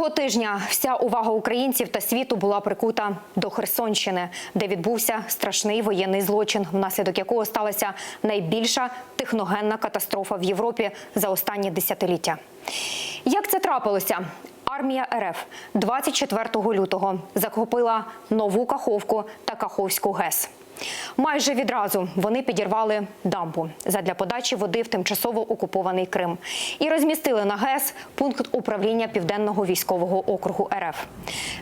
Цього тижня вся увага українців та світу була прикута до Херсонщини, де відбувся страшний воєнний злочин, внаслідок якого сталася найбільша техногенна катастрофа в Європі за останні десятиліття. Як це трапилося? Армія РФ 24 лютого захопила нову Каховку та Каховську ГЕС. Майже відразу вони підірвали дамбу задля подачі води в тимчасово окупований Крим і розмістили на ГЕС пункт управління Південного військового округу РФ.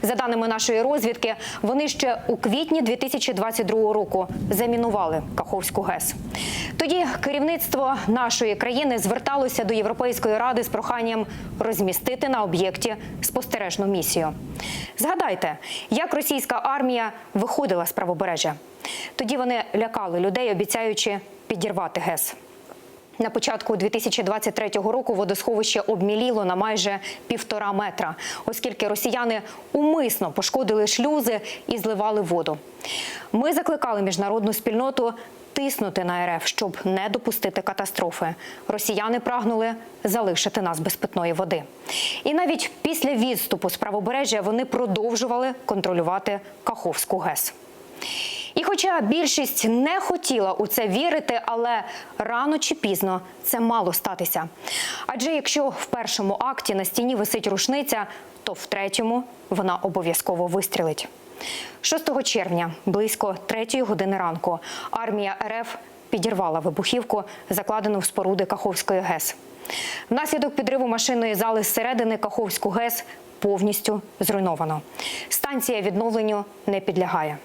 За даними нашої розвідки, вони ще у квітні 2022 року замінували Каховську ГЕС. Тоді керівництво нашої країни зверталося до Європейської ради з проханням розмістити на об'єкті спостережну місію. Згадайте, як російська армія виходила з правобережжя. Тоді вони лякали людей, обіцяючи підірвати ГЕС. На початку 2023 року водосховище обміліло на майже півтора метра, оскільки росіяни умисно пошкодили шлюзи і зливали воду. Ми закликали міжнародну спільноту тиснути на РФ, щоб не допустити катастрофи. Росіяни прагнули залишити нас без питної води. І навіть після відступу з правобережжя вони продовжували контролювати Каховську ГЕС. І хоча більшість не хотіла у це вірити, але рано чи пізно це мало статися. Адже якщо в першому акті на стіні висить рушниця, то в третьому вона обов'язково вистрілить. 6 червня, близько 3 години ранку, армія РФ підірвала вибухівку, закладену в споруди Каховської ГЕС. Внаслідок підриву машинної зали зсередини Каховську ГЕС повністю зруйновано. Станція відновленню не підлягає.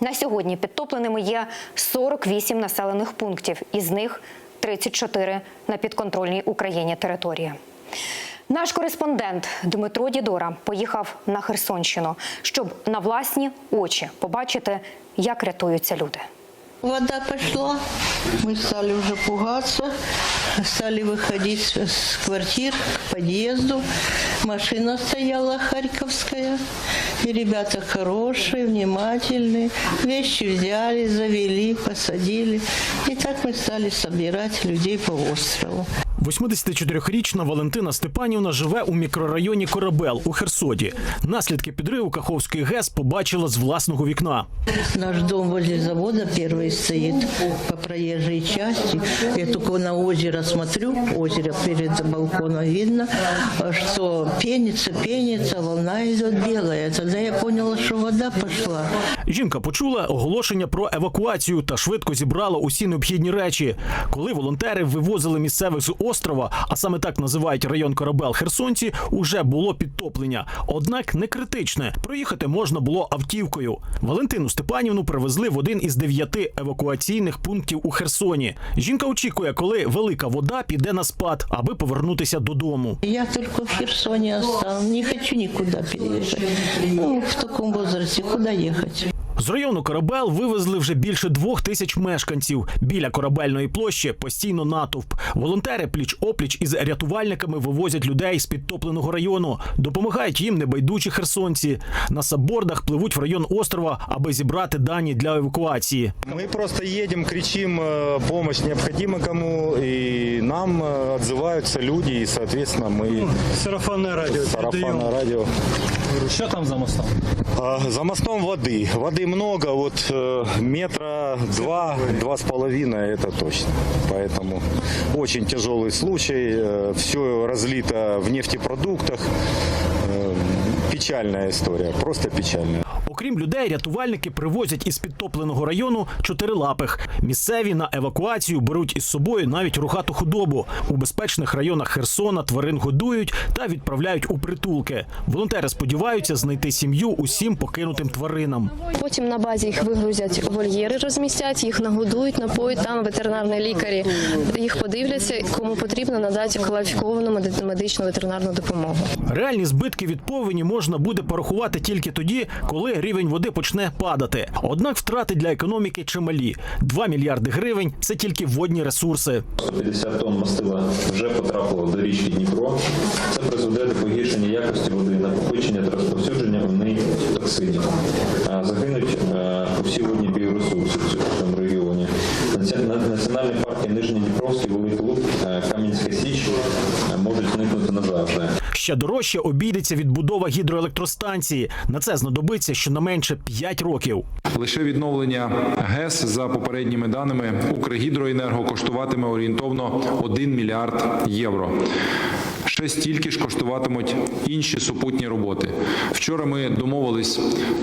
На сьогодні підтопленими є 48 населених пунктів, із них 34 на підконтрольній Україні території. Наш кореспондент Дмитро Дідора поїхав на Херсонщину, щоб на власні очі побачити, як рятуються люди. Вода пошла, мы стали уже пугаться, стали выходить с квартир к подъезду. Машина стояла харьковская, и ребята хорошие, внимательные. Вещи взяли, завели, посадили. И так мы стали собирать людей по острову. 84-річна Валентина Степанівна живе у мікрорайоні Корабел у Херсоді. Наслідки підриву Каховської ГЕС побачила з власного вікна. Наш дом возле завода первый стоит по проезжей части. Я только на озеро смотрю, озеро перед балконом видно, что пенится, пенится, волна идет белая. Тогда я поняла, что вода пошла. Жінка почула оголошення про евакуацію та швидко зібрала усі необхідні речі. Коли волонтери вивозили місцевих з острова, а саме так називають район Корабел Херсонці, уже було підтоплення. Однак не критичне. Проїхати можна було автівкою. Валентину Степанівну привезли в один із дев'яти евакуаційних пунктів у Херсоні. Жінка очікує, коли велика вода піде на спад, аби повернутися додому. Я только в Херсоне останусь, не хочу никуда переезжать. Ну, в таком возрасте куда ехать? З району Корабел вивезли вже більше двох тисяч мешканців. Біля корабельної площі постійно натовп. Волонтери пліч опліч із рятувальниками вивозять людей з підтопленого району. Допомагають їм небайдужі херсонці. На саббордах пливуть в район острова, аби зібрати дані для евакуації. Мы просто едем, кричим, э, помощь необходима кому, и нам э, отзываются люди, и, соответственно, мы Сарафанне радіо. сарафанное передаємо. радио. Що там за мостом? А, За мостом воды. Воды много, вот э, метра два, два с половиной, это точно. Поэтому очень тяжелый случай. Все разлито в нефтепродуктах. Печальная история, просто печальная. Окрім людей, рятувальники привозять із підтопленого району чотирилапих. Місцеві на евакуацію беруть із собою навіть рухату худобу. У безпечних районах Херсона тварин годують та відправляють у притулки. Волонтери сподіваються знайти сім'ю усім покинутим тваринам. Потім на базі їх вигрузять вольєри, розмістять, їх нагодують, напоють. Там ветеринарні лікарі їх подивляться, кому потрібно надати кваліфіковану меди- медичну ветеринарну допомогу. Реальні збитки від повені можна буде порахувати тільки тоді, коли рівень води почне падати. Однак втрати для економіки чималі. 2 мільярди гривень це тільки водні ресурси. 150 тонн мастила вже потрапило до річки Дніпро. Це призведе до погіршення якості води, накопичення та розповсюдження в неї токсинів. Загинуть е, усі водні Ще дорожче обійдеться відбудова гідроелектростанції. На це знадобиться щонайменше 5 років. Лише відновлення ГЕС за попередніми даними Укргідроенерго коштуватиме орієнтовно 1 мільярд євро. Ще стільки ж коштуватимуть інші супутні роботи. Вчора ми домовились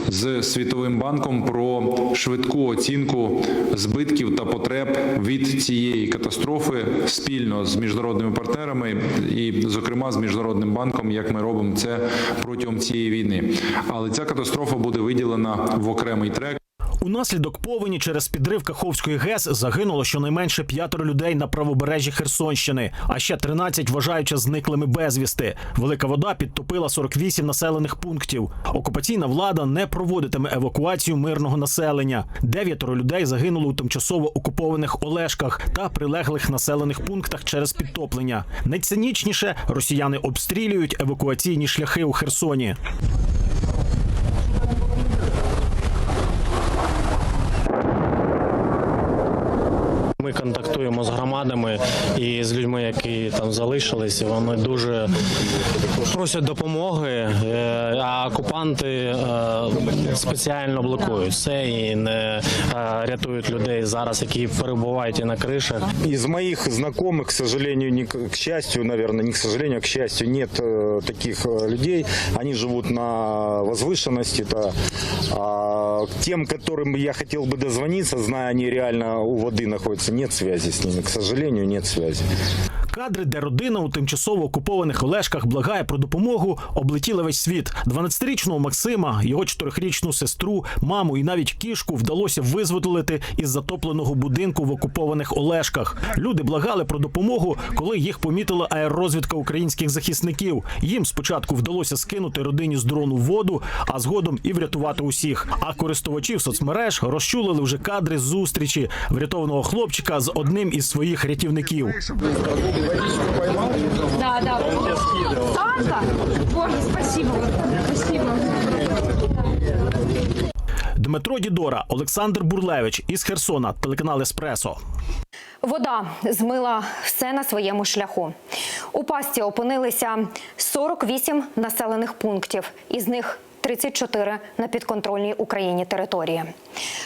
з Світовим банком про швидку оцінку збитків та потреб від цієї катастрофи спільно з міжнародними партнерами і, зокрема, з міжнародним банком, як ми робимо це протягом цієї війни. Але ця катастрофа буде виділена в окремий трек. Унаслідок повені через підрив Каховської ГЕС загинуло щонайменше п'ятеро людей на правобережжі Херсонщини, а ще 13 вважаючи зниклими безвісти. Велика вода підтопила 48 населених пунктів. Окупаційна влада не проводитиме евакуацію мирного населення. Дев'ятеро людей загинули у тимчасово окупованих Олешках та прилеглих населених пунктах через підтоплення. Найцинічніше росіяни обстрілюють евакуаційні шляхи у Херсоні. Ми контактуємо з громадами і з людьми, які там залишились. і Вони дуже просять допомоги, е, а окупанти е, спеціально блокують все і не е, рятують людей зараз, які перебувають і на кришах. Из моих знакомых, к сожалению, не к к счастью, наверное, не к сожалению, а к счастью, нет э, таких э, людей. Они живут на возвышенности. Да. А тем, которым я хотел бы дозвониться, зная, они реально у воды находятся, нет связи с ними. К сожалению, нет связи. Кадри, де родина у тимчасово окупованих Олешках благає про допомогу, облетіли весь світ. 12-річного Максима, його 4-річну сестру, маму і навіть кішку вдалося визволити із затопленого будинку в окупованих Олешках. Люди благали про допомогу, коли їх помітила аеророзвідка українських захисників. Їм спочатку вдалося скинути родині з дрону воду, а згодом і врятувати усіх. А користувачів соцмереж розчулили вже кадри зустрічі врятованого хлопчика з одним із своїх рятівників. Да, да. Санта? Боже, спасибо. Спасибо. Дмитро Дідора, Олександр Бурлевич із Херсона, телеканал Еспресо. Вода змила все на своєму шляху. У пастці опинилися 48 населених пунктів, із них 34 на підконтрольній Україні території.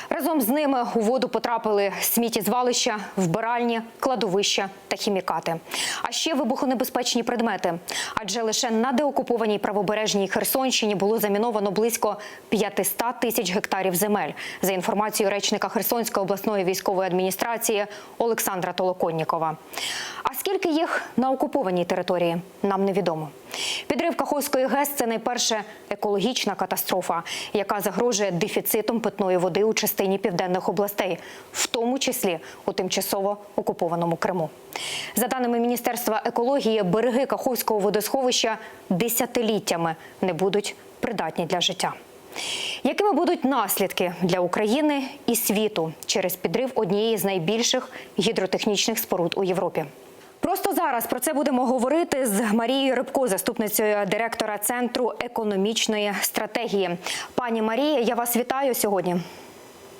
Разом з ними у воду потрапили сміттєзвалища, вбиральні, кладовища та хімікати. А ще вибухонебезпечні предмети. Адже лише на деокупованій правобережній Херсонщині було заміновано близько 500 тисяч гектарів земель. За інформацією речника Херсонської обласної військової адміністрації Олександра Толоконнікова. А скільки їх на окупованій території, нам невідомо. Підрив Каховської ГЕС це найперше екологічна катастрофа, яка загрожує дефіцитом питної води у частині південних областей, в тому числі у тимчасово окупованому Криму. За даними Міністерства екології, береги Каховського водосховища десятиліттями не будуть придатні для життя. Якими будуть наслідки для України і світу через підрив однієї з найбільших гідротехнічних споруд у Європі? Просто зараз про це будемо говорити з Марією Рибко, заступницею директора центру економічної стратегії. Пані Марія, я вас вітаю сьогодні.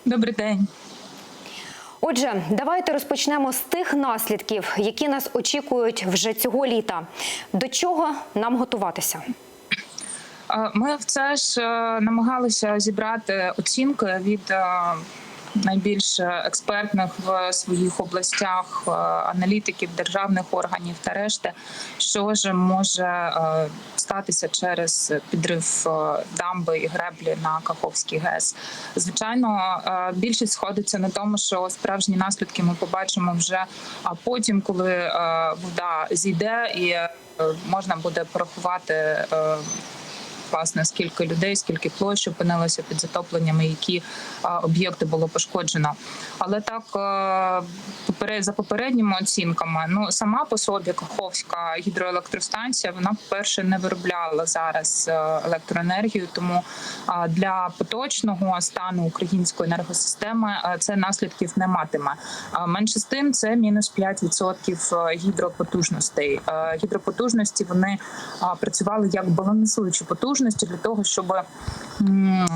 Добрий день. Отже, давайте розпочнемо з тих наслідків, які нас очікують вже цього літа. До чого нам готуватися? Ми в це ж е, намагалися зібрати оцінки від е, найбільш експертних в своїх областях е, аналітиків державних органів та решти, що ж може е, статися через підрив е, дамби і греблі на Каховський ГЕС. Звичайно, більшість сходиться на тому, що справжні наслідки ми побачимо вже потім, коли вода зійде і можна буде порахувати. Власне скільки людей, скільки площ опинилося під затопленнями, які об'єкти було пошкоджено. Але так е, поперед за попередніми оцінками, ну сама по собі Каховська гідроелектростанція, вона перше не виробляла зараз е, електроенергію, тому для поточного стану української енергосистеми е, це наслідків не матиме. Менше з тим, це мінус 5% гідропотужностей. Гідропотужності вони працювали як балансуючі потужності потужності для того, щоб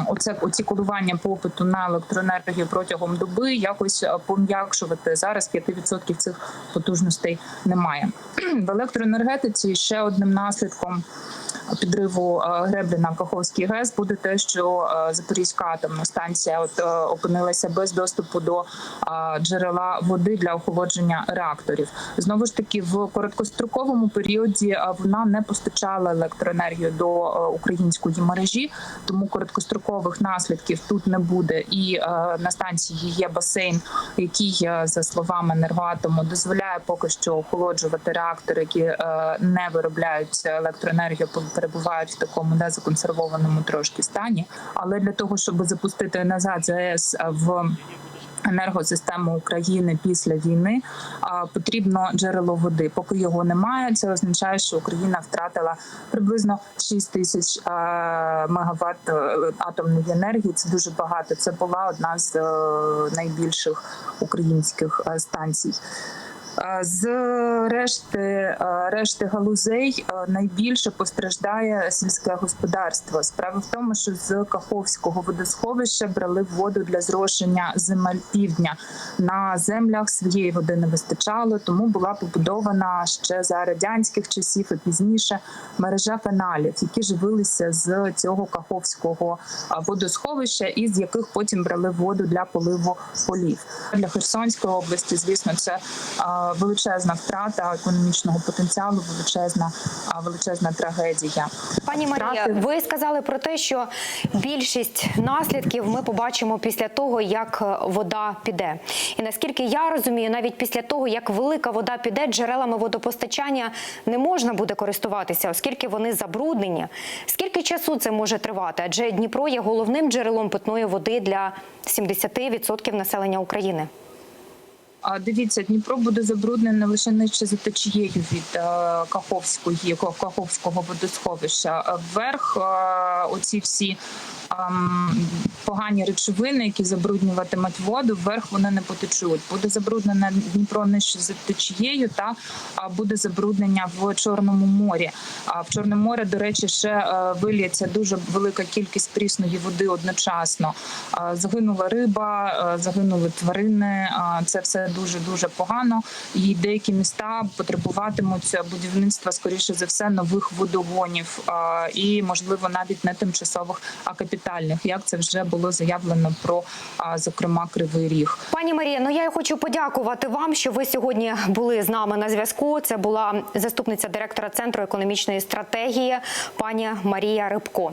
оце оці кодування попиту на електроенергію протягом доби якось е, пом'якшувати. Зараз 5% цих потужностей немає. В електроенергетиці ще одним наслідком підриву е, греблі на Каховський ГЕС буде те, що е, Запорізька атомна станція от е, опинилася без доступу до джерела води для охолодження реакторів. Знову ж таки, в короткостроковому періоді вона не постачала електроенергію до української мережі, тому короткострокових наслідків тут не буде. І на станції є басейн, який, за словами енергоатому, дозволяє поки що охолоджувати реактори, які не виробляють електроенергію, перебувають в такому незаконсервованому трошки стані. Але для того, щоб запустити назад ЗАЕС в енергосистему України після війни а, потрібно джерело води. Поки його немає, це означає, що Україна втратила приблизно 6 тисяч мегаватт е, атомної енергії. Це дуже багато. Це була одна з е, найбільших українських е, станцій. З решти решти галузей найбільше постраждає сільське господарство. Справа в тому, що з Каховського водосховища брали воду для зрошення земель півдня. На землях своєї води не вистачало, тому була побудована ще за радянських часів і пізніше мережа каналів, які живилися з цього Каховського водосховища, і з яких потім брали воду для поливу полів. Для Херсонської області, звісно, це величезна втрата економічного потенціалу, величезна величезна трагедія. Пані Марія, Втрати- ви сказали про те, що більшість наслідків ми побачимо після того, як е, вода піде. І наскільки я розумію, навіть після того, як велика вода піде, джерелами водопостачання не можна буде користуватися, оскільки вони забруднені. Скільки часу це може тривати? Адже Дніпро є головним джерелом питної води для 70% населення України. А дивіться, Дніпро буде забруднений не лише нижче за течією від е, Каховської Каховського водосховища. Е, Вверх е, оці всі ем, погані речовини, які забруднюватимуть воду, вверх вони не потечуть. Буде забруднене Дніпро нижче за течією, та буде забруднення в Чорному морі. А в Чорне море, до речі, ще виліється дуже велика кількість прісної води одночасно. Загинула риба, загинули тварини. Це все дуже дуже погано. І деякі міста потребуватимуть будівництва, скоріше за все, нових водогонів і, можливо, навіть не тимчасових, а капітальних, як це вже було заявлено про, зокрема, Кривий Ріг. Пані Марія, ну я хочу подякувати вам, що ви сьогодні були з нами на зв'язку. Це була заступниця директора центру економічної стратегії, пані Марія Рибко.